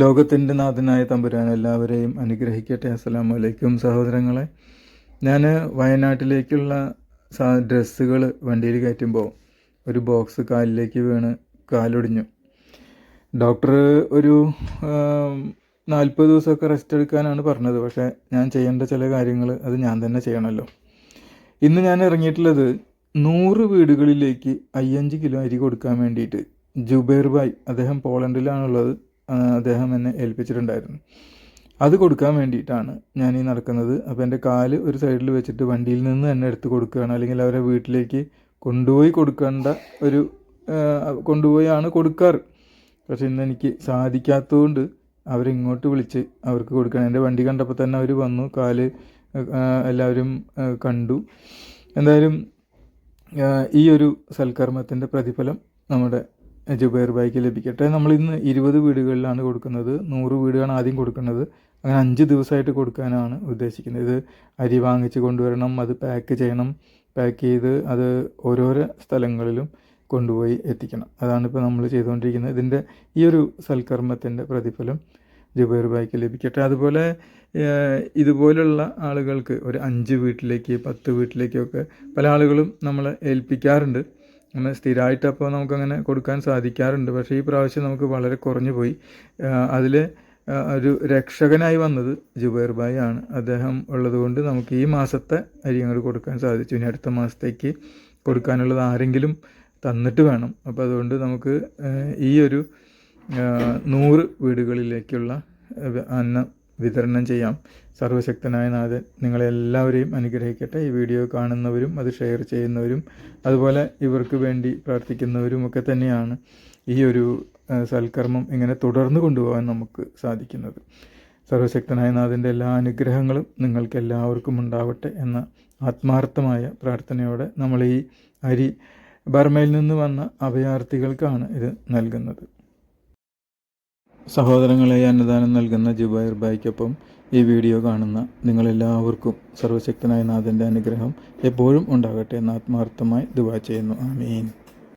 ലോകത്തിന്റെ നാഥനായ തമ്പുരാൻ എല്ലാവരെയും അനുഗ്രഹിക്കട്ടെ. അസ്സാം വലൈക്കും സഹോദരങ്ങളെ. ഞാൻ വയനാട്ടിലേക്കുള്ള സാ ഡ്രസ്സുകൾ വണ്ടിയിൽ കയറ്റുമ്പോൾ ഒരു ബോക്സ് കാലിലേക്ക് വീണ് കാലൊടിഞ്ഞു. ഡോക്ടർ ഒരു നാൽപ്പത് ദിവസമൊക്കെ റെസ്റ്റ് എടുക്കാനാണ് പറഞ്ഞത്. പക്ഷേ ഞാൻ ചെയ്യേണ്ട ചില കാര്യങ്ങൾ അത് ഞാൻ തന്നെ ചെയ്യണമല്ലോ. ഇന്ന് ഞാൻ ഇറങ്ങിയിട്ടുള്ളത് നൂറ് വീടുകളിലേക്ക് അയ്യഞ്ച് കിലോ അരി കൊടുക്കാൻ വേണ്ടിയിട്ട് ജുബേർ ബായ് അദ്ദേഹം പോളണ്ടിലാണുള്ളത്. അദ്ദേഹം എന്നെ ഏൽപ്പിച്ചിട്ടുണ്ടായിരുന്നു. അത് കൊടുക്കാൻ വേണ്ടിയിട്ടാണ് ഞാൻ ഈ നടക്കുന്നത്. അപ്പോൾ എന്റെ കാൽ ഒരു സൈഡിൽ വെച്ചിട്ട് വണ്ടിയിൽ നിന്ന് തന്നെ എടുത്ത് കൊടുക്കുകയാണ്. അല്ലെങ്കിൽ അവരെ വീട്ടിലേക്ക് കൊണ്ടുപോയി കൊടുക്കേണ്ട ഒരു കൊണ്ടുപോയാണ് കൊടുക്കാറ്. പക്ഷെ ഇന്ന് എനിക്ക് സാധിക്കാത്തതുകൊണ്ട് അവരിങ്ങോട്ട് വിളിച്ച് അവർക്ക് കൊടുക്കണം. എന്റെ വണ്ടി കണ്ടപ്പോൾ തന്നെ അവർ വന്നു. കാൽ എല്ലാവരും കണ്ടു. എന്തായാലും ഈ ഒരു സൽക്കർമ്മത്തിന്റെ പ്രതിഫലം നമ്മുടെ ജുബൈർ ബായിക്ക് ലഭിക്കട്ടെ. നമ്മൾ ഇന്ന് ഇരുപത് വീടുകളിലാണ് കൊടുക്കുന്നത്. നൂറ് വീടുകളാണ് ആദ്യം കൊടുക്കുന്നത്. അങ്ങനെ അഞ്ച് ദിവസമായിട്ട് കൊടുക്കാനാണ് ഉദ്ദേശിക്കുന്നത്. ഇത് അരി വാങ്ങിച്ച് കൊണ്ടുവരണം അത് പാക്ക് ചെയ്യണം. പാക്ക് ചെയ്ത് അത് ഓരോരോ സ്ഥലങ്ങളിലും കൊണ്ടുപോയി എത്തിക്കണം. അതാണ് ഇപ്പോൾ നമ്മൾ ചെയ്തുകൊണ്ടിരിക്കുന്നത്. ഇതിന്റെ ഈ ഒരു സൽക്കർമ്മത്തിന്റെ പ്രതിഫലം ജുബേർ ബായിക്ക് ലഭിക്കട്ടെ. അതുപോലെ ഇതുപോലുള്ള ആളുകൾക്ക് ഒരു അഞ്ച് വീട്ടിലേക്ക് പത്ത് വീട്ടിലേക്കൊക്കെ പല ആളുകളും നമ്മളെ ഏൽപ്പിക്കാറുണ്ട്. അങ്ങനെ സ്ഥിരമായിട്ട് അപ്പോൾ നമുക്കങ്ങനെ കൊടുക്കാൻ സാധിക്കാറുണ്ട്. പക്ഷേ ഈ പ്രാവശ്യം നമുക്ക് വളരെ കുറഞ്ഞു പോയി. അതിൽ ഒരു രക്ഷകനായി വന്നത് ജുബൈർ ഭായി ആണ്. അദ്ദേഹം ഉള്ളതുകൊണ്ട് നമുക്ക് ഈ മാസത്തെ അരി അങ്ങോട്ട് കൊടുക്കാൻ സാധിച്ചു. ഇനി അടുത്ത മാസത്തേക്ക് കൊടുക്കാനുള്ളത് ആരെങ്കിലും തന്നിട്ട് വേണം. അപ്പോൾ അതുകൊണ്ട് നമുക്ക് ഈ ഒരു നൂറ് വീടുകളിലേക്കുള്ള അന്നം വിതരണം ചെയ്യാം. സർവശക്തനായ നാഥൻ നിങ്ങളെല്ലാവരെയും അനുഗ്രഹിക്കട്ടെ. ഈ വീഡിയോ കാണുന്നവരും അത് ഷെയർ ചെയ്യുന്നവരും അതുപോലെ ഇവർക്ക് വേണ്ടി പ്രാർത്ഥിക്കുന്നവരും ഒക്കെ തന്നെയാണ് ഈ ഒരു സൽക്കർമ്മം ഇങ്ങനെ തുടർന്ന് കൊണ്ടുപോകാൻ നമുക്ക് സാധിക്കുന്നത്. സർവശക്തനായ നാഥന്റെ എല്ലാ അനുഗ്രഹങ്ങളും നിങ്ങൾക്ക് എല്ലാവർക്കും ഉണ്ടാവട്ടെ എന്ന ആത്മാർത്ഥമായ പ്രാർത്ഥനയോടെ നമ്മൾ ഈ അരി ബർമയിൽ നിന്ന് വന്ന അഭയാർത്ഥികൾക്കാണ് ഇത് നൽകുന്നത്. സഹോദരങ്ങളെ അന്നദാനം നൽകുന്ന ജുബൈർ ബായ്ക്കൊപ്പം ഈ വീഡിയോ കാണുന്ന നിങ്ങളെല്ലാവർക്കും സർവശക്തനായ നാഥന്റെ അനുഗ്രഹം എപ്പോഴും ഉണ്ടാകട്ടെ എന്ന് ആത്മാർത്ഥമായി ദുവാ ചെയ്യുന്നു. ആമീൻ.